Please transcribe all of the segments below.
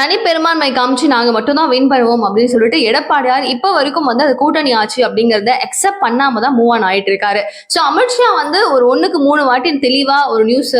தனிப்பெரும்பான்மை காமிச்சு நாங்க மட்டும்தான் வின் பண்ணுவோம் அப்படின்னு சொல்லிட்டு எடப்பாடியார் இப்போ வரைக்கும் வந்து அது கூட்டணி ஆச்சு அப்படிங்கறத அக்செப்ட் பண்ணாம தான் மூவ் ஆன் ஆயிட்டு இருக்காரு. ஸோ அமித்ஷா வந்து ஒரு ஒண்ணுக்கு மூணு வாட்டி தெளிவா ஒரு நியூஸ்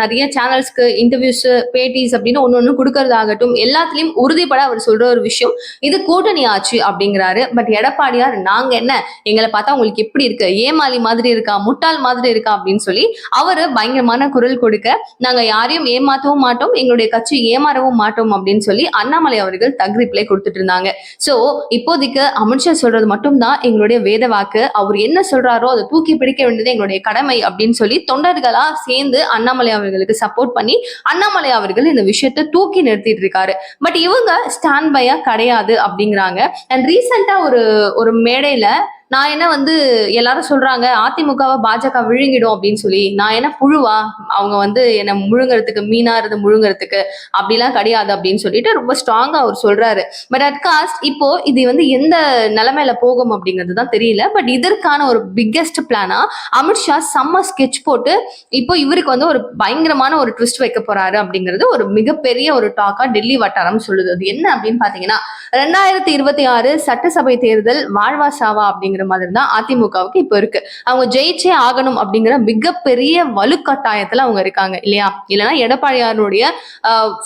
நிறைய சேனல்ஸ்க்கு இன்டர்வியூஸ் பேட்டிஸ் அப்படின்னு ஒன்னு ஒன்று கொடுக்கறதாகட்டும் எல்லாத்துலயும் உறுதிப்பட அவர் சொல்ற ஒரு விஷயம் இது கூட்டணி ஆச்சு அப்படிங்கிறாரு. பட் எடப்பாடியார் நாங்க என்ன? எங்களை பார்த்தா உங்களுக்கு எப்படி இருக்கு? ஏமாளி மாதிரி இருக்கா? முட்டாள் மாதிரி இருக்கா? அப்படின்னு சொல்லி அவரு பயங்கரமான குரல் கொடுக்க நாங்க யாரையும் ஏமாத்தவும் மாட்டோம் எங்களுடைய கட்சி ஏமாறவும் மாட்டோம் அப்படின்னு அப்படின்னு சொல்லி அண்ணாமலை அவர்கள் தக் ரிப்ளை கொடுத்துட்டு இருந்தாங்க சோ இப்போதைக்கு அமித்ஷா சொல்றது மட்டும்தான் எங்களுடைய வேத வாக்கு. அவர் என்ன சொல்றாரோ அதை தூக்கி பிடிக்க வேண்டியது எங்களுடைய கடமை அப்படின்னு சொல்லி தொண்டர்களா சேர்ந்து அண்ணாமலை அவர்களுக்கு சப்போர்ட் பண்ணி அண்ணாமலை அவர்கள் இந்த விஷயத்த தூக்கி நிறுத்திட்டு இருக்காரு பட் இவங்க ஸ்டாண்ட் பையா கிடையாது அப்படிங்கிறாங்க. அண்ட் ரீசெண்டா ஒரு ஒரு மேடையில நான் என்ன வந்து எல்லாரும் சொல்றாங்க அதிமுகவை பாஜக விழுங்கிடும் அப்படின்னு சொல்லி நான் என்ன புழுவா? அவங்க வந்து என்ன முழுங்குறதுக்கு மீனா இருந்து அப்படிலாம் கிடையாது அப்படின்னு சொல்லிட்டு ரொம்ப ஸ்ட்ராங்கா அவர் சொல்றாரு. பட் அட் காஸ்ட் இப்போ இது வந்து எந்த நிலைமையில போகும் அப்படிங்கிறது தான் தெரியல. பட் இதற்கான ஒரு பிக்கெஸ்ட் பிளானா அமித்ஷா செம்ம ஸ்கெட்ச் போட்டு இப்போ இவருக்கு வந்து ஒரு பயங்கரமான ஒரு ட்விஸ்ட் வைக்க போறாரு அப்படிங்கிறது ஒரு மிகப்பெரிய ஒரு டாக்கா டெல்லி வட்டாரம் சொல்லுது. அது என்ன அப்படின்னு பாத்தீங்கன்னா ரெண்டாயிரத்தி இருபத்தி ஆறு சட்டசபை தேர்தல் வாழ்வா சாவா அப்படிங்கிற மாதிரி தான் அதிமுகவுக்கு இப்போ இருக்கு. அவங்க ஜெயிச்சே ஆகணும் அப்படிங்கிற மிகப்பெரிய வலுக்கட்டாயத்துல அவங்க இருக்காங்க இல்லையா? இல்லைன்னா எடப்பாடியாருடைய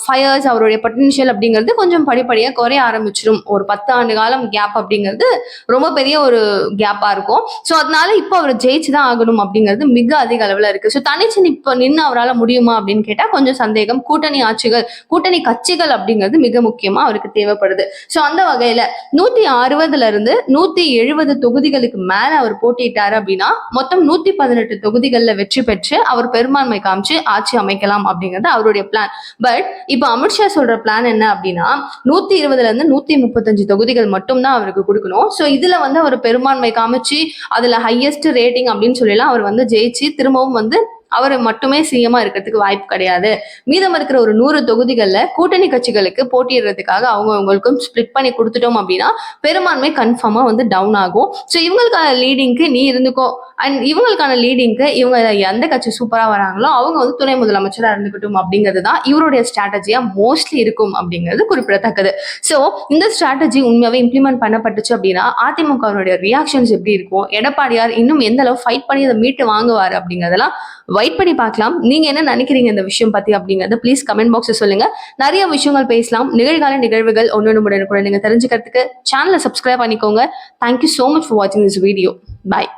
ஃபயர்ஸ் அவருடைய பொட்டன்ஷியல் அப்படிங்கிறது கொஞ்சம் படிப்படியா குறைய ஆரம்பிச்சிடும் ஒரு பத்து ஆண்டு காலம் கேப் அப்படிங்கிறது ரொம்ப பெரிய ஒரு கேப்பா இருக்கும். ஸோ அதனால இப்போ அவர் ஜெயிச்சு தான் ஆகணும் அப்படிங்கிறது மிக அதிக அளவுல இருக்கு. ஸோ தனிச்சு இப்போ நின்று அவரால் முடியுமா அப்படின்னு கேட்டா கொஞ்சம் சந்தேகம். கூட்டணி ஆட்சிகள் கூட்டணி கட்சிகள் அப்படிங்கிறது மிக முக்கியமா அவருக்கு தேவைப்படுது. ஸோ அந்த வகையில நூத்தி அறுபதுல இருந்து நூத்தி எழுபது தொகுதிகளுக்கு மேல அவர் போட்டிட்டாரு அப்படின்னா மொத்தம் நூத்தி பதினெட்டு தொகுதிகளில் வெற்றி பெற்று அவர் பெரும்பான்மை காமிச்சு ஆட்சி அமைக்கலாம் அப்படிங்கிறது அவருடைய பிளான் பட் இப்போ அமித்ஷா சொல்ற பிளான் என்ன அப்படின்னா நூத்தி இருபதுல இருந்து நூத்தி முப்பத்தஞ்சு தொகுதிகள் மட்டும் தான் அவருக்கு கொடுக்கணும். ஸோ இதுல வந்து அவர் பெரும்பான்மை காமிச்சு அதுல ஹையஸ்ட் ரேட்டிங் அப்படின்னு சொல்லலாம் அவர் வந்து ஜெயிச்சு திரும்பவும் வந்து அவர் மட்டுமே சிஎம்மா இருக்கிறதுக்கு வாய்ப்பு கிடையாது. மீதம் இருக்கிற ஒரு நூறு தொகுதிகளில் கூட்டணி கட்சிகளுக்கு போட்டியிடுறதுக்காக அவங்க அவங்களுக்கும் ஸ்பிளிட் பண்ணி கொடுத்துட்டோம் அப்படின்னா பெரும்பான்மை கன்ஃபார்மா வந்து டவுன் ஆகும். ஸோ இவங்களுக்கான லீடிங்க்கு நீ இருந்துக்கோ. அண்ட் இவங்களுக்கான லீடிங்க்கு இவங்க எந்த கட்சி சூப்பராக வராங்களோ அவங்க வந்து துணை முதலமைச்சராக இருந்துக்கட்டும் அப்படிங்கிறது தான் இவருடைய ஸ்ட்ராட்டஜியாக மோஸ்ட்லி இருக்கும் அப்படிங்கிறது குறிப்பிடத்தக்கது. ஸோ இந்த ஸ்ட்ராட்டஜி உண்மையாகவே இம்ப்ளிமெண்ட் பண்ணப்பட்டுச்சு அப்படின்னா அதிமுகவினுடைய ரியாக்ஷன்ஸ் எப்படி இருக்கும்? எடப்பாடியார் இன்னும் எந்த அளவு ஃபைட் பண்ணி அதை மீட்டு வாங்குவார் அப்படிங்கிறதெல்லாம் வெயிட் பண்ணி பார்க்கலாம். நீங்கள் என்ன நினைக்கிறீங்க இந்த விஷயம் பற்றி அப்படிங்கிறத ப்ளீஸ் கமெண்ட் பாக்ஸில் சொல்லுங்கள் நிறைய விஷயங்கள் பேசலாம். நிகழ்கால நிகழ்வுகள் ஒன்று கூட நீங்கள் தெரிஞ்சுக்கிறதுக்கு சேனலை சப்ஸ்கிரைப் பண்ணிக்கோங்க. Thank you so much for வாட்சிங் திஸ் வீடியோ பாய்